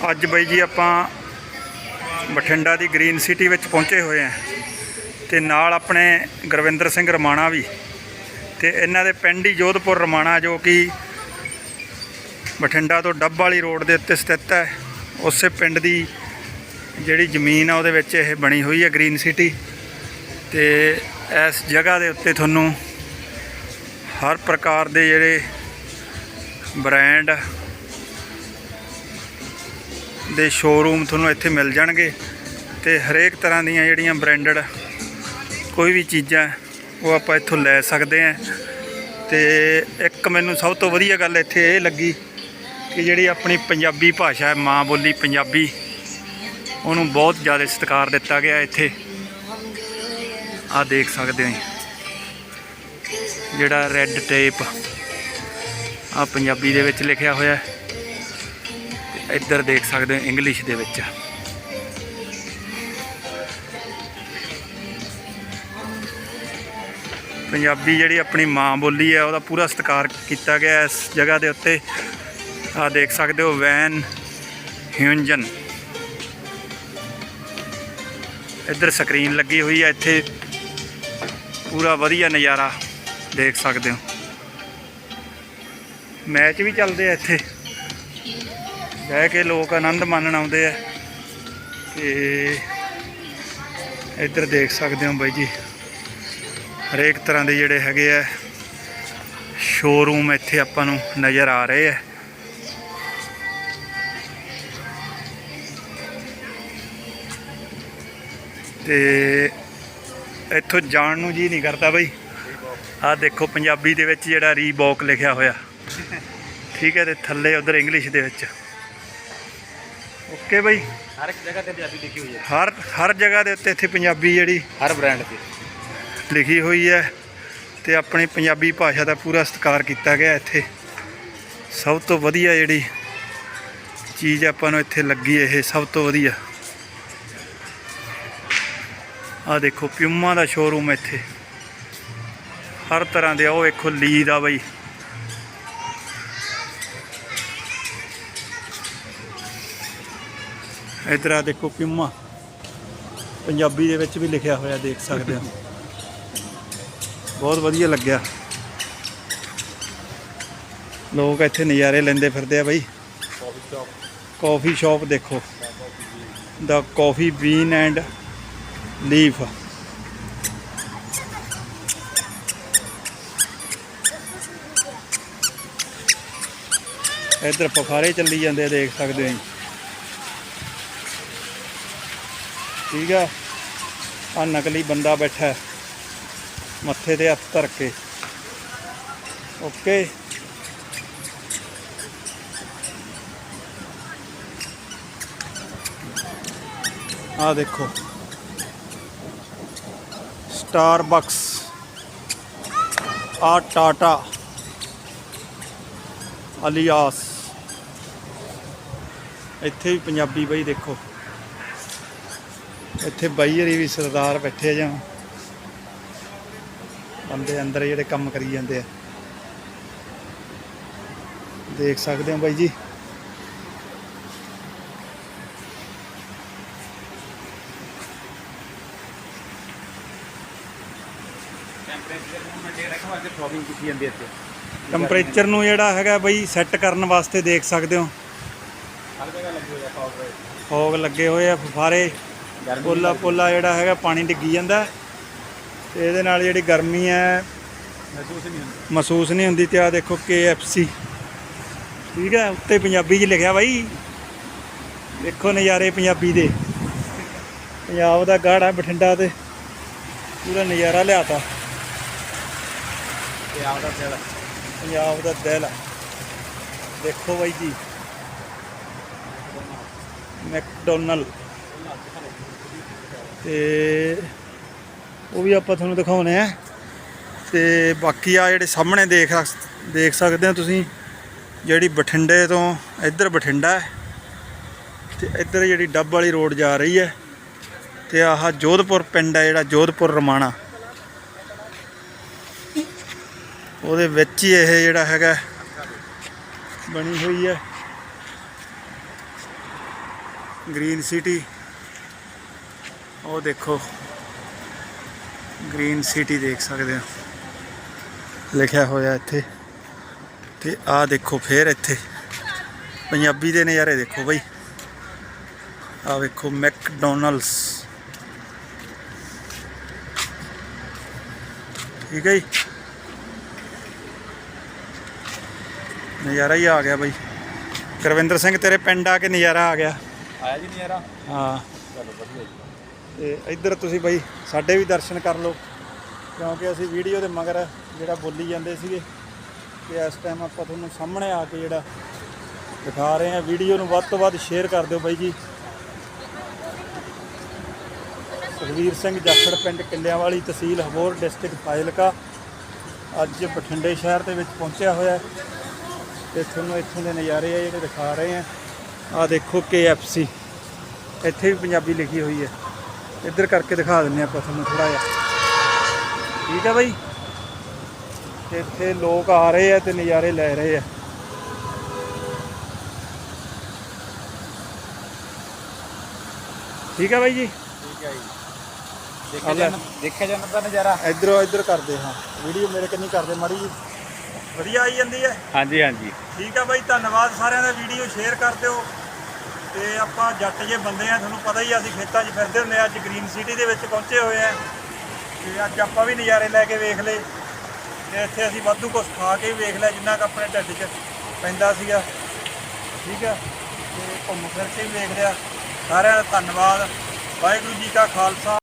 ਅੱਜ ਬਈ ਜੀ ਆਪਾਂ ਬਠਿੰਡਾ ਦੀ ਗ੍ਰੀਨ ਸਿਟੀ ਵਿੱਚ ਪਹੁੰਚੇ ਹੋਏ ਹਾਂ ਤੇ ਨਾਲ ਆਪਣੇ ਗੁਰਵਿੰਦਰ ਸਿੰਘ ਰਮਾਣਾ ਵੀ ਤੇ ਇਹਨਾਂ ਦੇ ਪਿੰਡ ਹੀ ਜੋਧਪੁਰ ਰਮਾਣਾ ਜੋ ਕਿ ਬਠਿੰਡਾ ਤੋਂ ਡੱਬ ਵਾਲੀ ਰੋਡ ਦੇ ਉੱਤੇ ਸਥਿਤ ਹੈ। ਉਸੇ ਪਿੰਡ ਦੀ ਜਿਹੜੀ ਜ਼ਮੀਨ ਆ ਉਹਦੇ ਵਿੱਚ ਇਹ ਬਣੀ ਹੋਈ ਹੈ ਗ੍ਰੀਨ ਸਿਟੀ ਤੇ ਇਸ ਜਗ੍ਹਾ ਦੇ ਉੱਤੇ ਤੁਹਾਨੂੰ ਹਰ ਪ੍ਰਕਾਰ ਦੇ ਜਿਹੜੇ ਬ੍ਰਾਂਡ ਦੇ ਸ਼ੋਰੂਮ ਤੁਹਾਨੂੰ ਇੱਥੇ ਮਿਲ ਜਾਣਗੇ ਤੇ ਹਰੇਕ ਤਰ੍ਹਾਂ ਦੀਆਂ ਜਿਹੜੀਆਂ ਬ੍ਰਾਂਡਡ ਕੋਈ ਵੀ ਚੀਜ਼ਾਂ ਉਹ ਆਪਾਂ ਇੱਥੋਂ ਲੈ ਸਕਦੇ ਹਾਂ। ਤੇ ਇੱਕ ਮੈਨੂੰ ਸਭ ਤੋਂ ਵਧੀਆ ਗੱਲ ਇੱਥੇ ਇਹ ਲੱਗੀ ਕਿ ਜਿਹੜੀ ਆਪਣੀ ਪੰਜਾਬੀ ਭਾਸ਼ਾ ਹੈ, ਮਾਂ ਬੋਲੀ ਪੰਜਾਬੀ, ਉਹਨੂੰ ਬਹੁਤ ਜ਼ਿਆਦਾ ਸਤਿਕਾਰ ਦਿੱਤਾ ਗਿਆ ਇੱਥੇ। ਆ ਦੇਖ ਸਕਦੇ ਹੋ ਜਿਹੜਾ ਰੈੱਡ ਟੇਪ ਆ ਪੰਜਾਬੀ ਦੇ ਵਿੱਚ ਲਿਖਿਆ ਹੋਇਆ ਹੈ। ਇੱਧਰ ਦੇਖ ਸਕਦੇ ਹੋ ਇੰਗਲਿਸ਼ ਦੇ ਵਿੱਚ। ਪੰਜਾਬੀ ਜਿਹੜੀ ਆਪਣੀ ਮਾਂ ਬੋਲੀ ਹੈ, ਉਹਦਾ ਪੂਰਾ ਸਤਿਕਾਰ ਕੀਤਾ ਗਿਆ ਇਸ ਜਗ੍ਹਾ ਦੇ ਉੱਤੇ। ਆ ਦੇਖ ਸਕਦੇ ਹੋ ਵੈਨ ਹਿਊਂਜਨ। ਇੱਧਰ ਸਕਰੀਨ ਲੱਗੀ ਹੋਈ ਹੈ, ਇੱਥੇ ਪੂਰਾ ਵਧੀਆ ਨਜ਼ਾਰਾ ਦੇਖ ਸਕਦੇ ਹੋ। ਮੈਚ ਵੀ ਚੱਲਦੇ ਆ ਇੱਥੇ। ਬਹਿ ਕੇ ਲੋਕ ਆਨੰਦ ਮਾਣਨ ਆਉਂਦੇ ਆ। ਤੇ ਇੱਧਰ ਦੇਖ ਸਕਦੇ ਹੋ ਬਾਈ ਜੀ। ਹਰੇਕ ਤਰ੍ਹਾਂ ਦੇ ਜਿਹੜੇ ਹੈਗੇ ਆ ਸ਼ੋਰੂਮ ਇੱਥੇ ਆਪਾਂ ਨੂੰ ਨਜ਼ਰ ਆ ਰਹੇ ਆ। ਤੇ ਇੱਥੋਂ ਜਾਣ ਨੂੰ ਜੀ ਨਹੀਂ ਕਰਦਾ ਬਈ। ਆਹ ਦੇਖੋ ਪੰਜਾਬੀ ਦੇ ਵਿੱਚ ਜਿਹੜਾ ਰੀਬੌਕ ਲਿਖਿਆ ਹੋਇਆ। ਠੀਕ ਹੈ ਤੇ ਥੱਲੇ ਉਧਰ ਇੰਗਲਿਸ਼ ਦੇ ਵਿੱਚ। ਓਕੇ ਬਈ। ਹਰ ਇੱਕ ਜਗ੍ਹਾ ਤੇ ਪੰਜਾਬੀ ਲਿਖੀ ਹੋਈ ਹੈ। ਹਰ ਹਰ ਜਗ੍ਹਾ ਦੇ ਉੱਤੇ ਇੱਥੇ ਪੰਜਾਬੀ ਜਿਹੜੀ ਹਰ ਬ੍ਰਾਂਡ ਤੇ ਲਿਖੀ ਹੋਈ ਹੈ ਤੇ ਆਪਣੀ ਪੰਜਾਬੀ ਭਾਸ਼ਾ ਦਾ ਪੂਰਾ ਸਤਿਕਾਰ ਕੀਤਾ ਗਿਆ ਇੱਥੇ। ਸਭ ਤੋਂ ਵਧੀਆ ਜਿਹੜੀ ਚੀਜ਼ ਆਪਾਂ ਨੂੰ ਇੱਥੇ ਲੱਗੀ ਇਹ ਸਭ ਤੋਂ ਵਧੀਆ। ਆ ਦੇਖੋ ਪਿਊਮਾ ਦਾ ਸ਼ੋਰੂਮ ਇੱਥੇ। ਹਰ ਤਰ੍ਹਾਂ ਦੇ ਉਹ ਵੇਖੋ ਲੀ ਦਾ ਬਈ। ਇਧਰ ਆ ਦੇਖੋ ਪਿਊਮਾ ਪੰਜਾਬੀ ਦੇ ਵਿੱਚ ਵੀ ਲਿਖਿਆ ਹੋਇਆ ਦੇਖ ਸਕਦੇ ਹੋ। ਬਹੁਤ ਵਧੀਆ ਲੱਗਿਆ। ਲੋਕ ਇੱਥੇ ਨਜ਼ਾਰੇ ਲੈਂਦੇ ਫਿਰਦੇ ਆ ਬਈ। ਕਾਫੀ ਸ਼ਾਪ ਦੇਖੋ। The coffee bean and leaf. ਇੱਧਰ ਪਖਾਰੇ ਚੱਲੀ ਜਾਂਦੇ ਦੇਖ ਸਕਦੇ ਹੋ ਜੀ ਠੀਕ ਆ। ਆ ਨਕਲੀ ਬੰਦਾ ਬੈਠਾ ਮੱਥੇ ਤੇ ਹੱਥ ਧਰ ਕੇ। ਓਕੇ। ਆ ਦੇਖੋ। ਸਟਾਰਬਕਸ। ਆ ਟਾਟਾ। ਅਲੀਆਸ। ਇੱਥੇ ਵੀ ਪੰਜਾਬੀ ਬਈ ਦੇਖੋ। ਇੱਥੇ ਬਾਈ ਹਰੀ ਵੀ ਸਰਦਾਰ ਬੈਠੇ ਜਾਂ ਬੰਦੇ ਅੰਦਰ ਜਿਹੜੇ ਕੰਮ ਕਰੀ ਜਾਂਦੇ ਆ। ਦੇਖ ਸਕਦੇ ਹੋ ਬਾਈ ਜੀ। ਟੈਂਪਰੇਚਰ ਨੂੰ ਜਿਹੜਾ ਹੈਗਾ ਬਈ ਸੈੱਟ ਕਰਨ ਵਾਸਤੇ ਦੇਖ ਸਕਦੇ ਹੋ। ਹਰ ਜਗ੍ਹਾ ਲੱਗੀ ਹੋਈ ਹੈ ਫੌਗ ਲੱਗੇ ਹੋਏ ਆ ਫੁਫਾਰੇ ਪੋਲਾ ਪੋਲਾ ਜਿਹੜਾ ਹੈਗਾ ਪਾਣੀ ਡਿੱਗੀ ਜਾਂਦਾ। ਤੇ ਇਹਦੇ ਨਾਲ ਜਿਹੜੀ ਗਰਮੀ ਹੈ ਮਹਿਸੂਸ ਨਹੀਂ ਹੁੰਦਾ। ਮਹਿਸੂਸ ਨਹੀਂ ਹੁੰਦੀ ਤੇ ਆ ਦੇਖੋ KFC ਠੀਕ ਹੈ ਉੱਤੇ ਪੰਜਾਬੀ 'ਚ ਲਿਖਿਆ ਬਾਈ। ਦੇਖੋ ਨਜ਼ਾਰੇ ਪੰਜਾਬੀ ਦੇ। ਪੰਜਾਬ ਦਾ ਗਾੜਾ ਬਠਿੰਡਾ ਤੇ ਪੂਰਾ ਨਜ਼ਾਰਾ ਲਿਆਤਾ। ਤੇ ਆਪਦਾ ਦਿਲ। ਪੰਜਾਬ ਦਾ ਦਿਲ। ਦੇਖੋ ਬਾਈ ਜੀ। ਮੈਕਡੋਨਲ ਤੇ ਉਹ ਵੀ ਆਪਾਂ ਤੁਹਾਨੂੰ ਦਿਖਾਉਣੇ ਆ। ਤੇ ਬਾਕੀ ਆ ਜਿਹੜੇ ਸਾਹਮਣੇ ਦੇਖ ਸਕ- ਦੇਖ ਸਕਦੇ ਹੋ ਤੁਸੀਂ, ਜਿਹੜੀ ਬਠਿੰਡੇ ਤੋਂ ਇੱਧਰ ਬਠਿੰਡਾ ਹੈ। ਤੇ ਇੱਧਰ ਜਿਹੜੀ ਡੱਬ ਵਾਲੀ ਰੋਡ ਜਾ ਰਹੀ ਹੈ। ਤੇ ਆਹ ਜੋਧਪੁਰ ਪਿੰਡ ਹੈ ਜਿਹੜਾ ਜੋਧਪੁਰ ਰਮਾਣਾ। ਉਹਦੇ ਵਿੱਚ ਹੀ ਇਹ ਜਿਹੜਾ ਹੈਗਾ ਬਣੀ ਹੋਈ ਹੈ। Green city. ਉਹ ਦੇਖੋ। ਗ੍ਰੀਨ ਸਿਟੀ ਦੇਖ ਸਕਦੇ ਹੋ। ਲਿਖਿਆ ਹੋਇਆ ਇੱਥੇ। ਤੇ ਆਹ ਦੇਖੋ ਫੇਰ ਇੱਥੇ। ਪੰਜਾਬੀ ਦੇ ਨਜ਼ਾਰੇ ਦੇਖੋ ਬਈ। ਆਹ ਵੇਖੋ ਮੈਕਡੋਨਲਡਸ। ਠੀਕ ਹੈ ਜੀ। ਨਜ਼ਾਰਾ ਹੀ ਆ ਗਿਆ ਬਈ। ਕਰਵਿੰਦਰ ਸਿੰਘ ਤੇਰੇ ਪਿੰਡ ਆ ਕੇ ਨਜ਼ਾਰਾ ਆ ਗਿਆ। ਆਇਆ ਜੀ ਨਜ਼ਾਰਾ? ਹਾਂ। ਚਲੋ ਵਧੀਆ ਜੀ। ਤੇ ਇੱਧਰ ਤੁਸੀਂ ਬਾਈ ਸਾਡੇ ਵੀ ਦਰਸ਼ਨ ਕਰ ਲਓ, ਕਿਉਂਕਿ ਅਸੀਂ ਵੀਡੀਓ ਦੇ ਮਗਰ ਜਿਹੜਾ ਬੋਲੀ ਜਾਂਦੇ ਸੀਗੇ ਤੇ ਇਸ ਟਾਈਮ ਆਪਾਂ ਤੁਹਾਨੂੰ ਸਾਹਮਣੇ ਆ ਕੇ ਜਿਹੜਾ ਦਿਖਾ ਰਹੇ ਹਾਂ, ਵੀਡੀਓ ਨੂੰ ਵੱਧ ਤੋਂ ਵੱਧ ਸ਼ੇਅਰ ਕਰ ਦਿਓ ਬਾਈ ਜੀ। ਸੁਖਵੀਰ ਸਿੰਘ ਜਾਖੜ ਪਿੰਡ ਕਿੱਲਿਆਂ ਵਾਲੀ ਤਹਿਸੀਲ ਹਬੋਰ ਡਿਸਟ੍ਰਿਕਟ ਫਾਜ਼ਿਲਕਾ, ਅੱਜ ਬਠਿੰਡੇ ਸ਼ਹਿਰ ਦੇ ਵਿੱਚ ਪਹੁੰਚਿਆ ਹੋਇਆ ਹੈ। ਤੇ ਤੁਹਾਨੂੰ ਇੱਥੋਂ ਦੇ ਨਜ਼ਾਰੇ ਆ ਜਿਹੜੇ ਦਿਖਾ ਰਹੇ ਹਾਂ। ਆ ਦੇਖੋ KFC ਇੱਥੇ ਵੀ ਪੰਜਾਬੀ ਲਿਖੀ ਹੋਈ ਹੈ। ਇੱਧਰ ਕਰਕੇ ਦਿਖਾ ਦਿੰਨੇ ਆਪਾਂ ਤੁਹਾਨੂੰ ਥੋੜਾ ਜਿਹਾ। ਠੀਕ ਹੈ ਬਾਈ? ਇੱਥੇ ਲੋਕ ਆ ਰਹੇ ਆ ਤੇ ਨਜ਼ਾਰੇ ਲੈ ਰਹੇ ਆ। ਠੀਕ ਹੈ ਬਾਈ ਜੀ? ਠੀਕ ਹੈ ਜੀ। ਦੇਖਿਆ। ਜਾਨ ਦੇਖਿਆ ਦਾ ਨਜ਼ਾਰਾ? ਇੱਧਰੋਂ ਇੱਧਰ ਕਰਦੇ ਹਾਂ। ਵੀਡੀਓ ਮੇਰੇ ਕੰਨੀ ਕਰਦੇ ਮਾੜੀ ਜੀ। ਵਧੀਆ ਆਈ ਜਾਂਦੀ ਹੈ। ਹਾਂਜੀ ਹਾਂਜੀ। ਠੀਕ ਆ ਬਾਈ ਧੰਨਵਾਦ ਸਾਰਿਆਂ ਦਾ। ਵੀਡੀਓ ਸ਼ੇਅਰ ਕਰ ਦਿਓ। ਤੇ ਆਪਾਂ ਜੱਟ ਜੇ ਬੰਦੇ ਆ, ਤੁਹਾਨੂੰ ਪਤਾ ਹੀ ਆ, ਅਸੀਂ ਖੇਤਾਂ 'ਚ ਫਿਰਦੇ ਹੁੰਦੇ ਆ, ਅੱਜ ਗ੍ਰੀਨ ਸਿਟੀ ਦੇ ਵਿੱਚ ਪਹੁੰਚੇ ਹੋਏ ਆ। ਤੇ ਅੱਜ ਆਪਾਂ ਵੀ ਨਜ਼ਾਰੇ ਲੈ ਕੇ ਵੇਖ ਲਏ। ਤੇ ਇੱਥੇ ਅਸੀਂ ਵਾਧੂ ਕੁਝ ਖਾ ਕੇ ਵੀ ਵੇਖ ਲਿਆ, ਜਿੰਨਾ ਕੁ ਆਪਣੇ ਢਿੱਡ 'ਚ ਪੈਂਦਾ ਸੀਗਾ। ਠੀਕ ਆ? ਤੇ ਘੁੰਮ ਫਿਰ ਕੇ ਵੀ ਵੇਖ ਲਿਆ। ਸਾਰਿਆਂ ਦਾ ਧੰਨਵਾਦ। ਵਾਹਿਗੁਰੂ ਜੀ ਕਾ ਖਾਲਸਾ।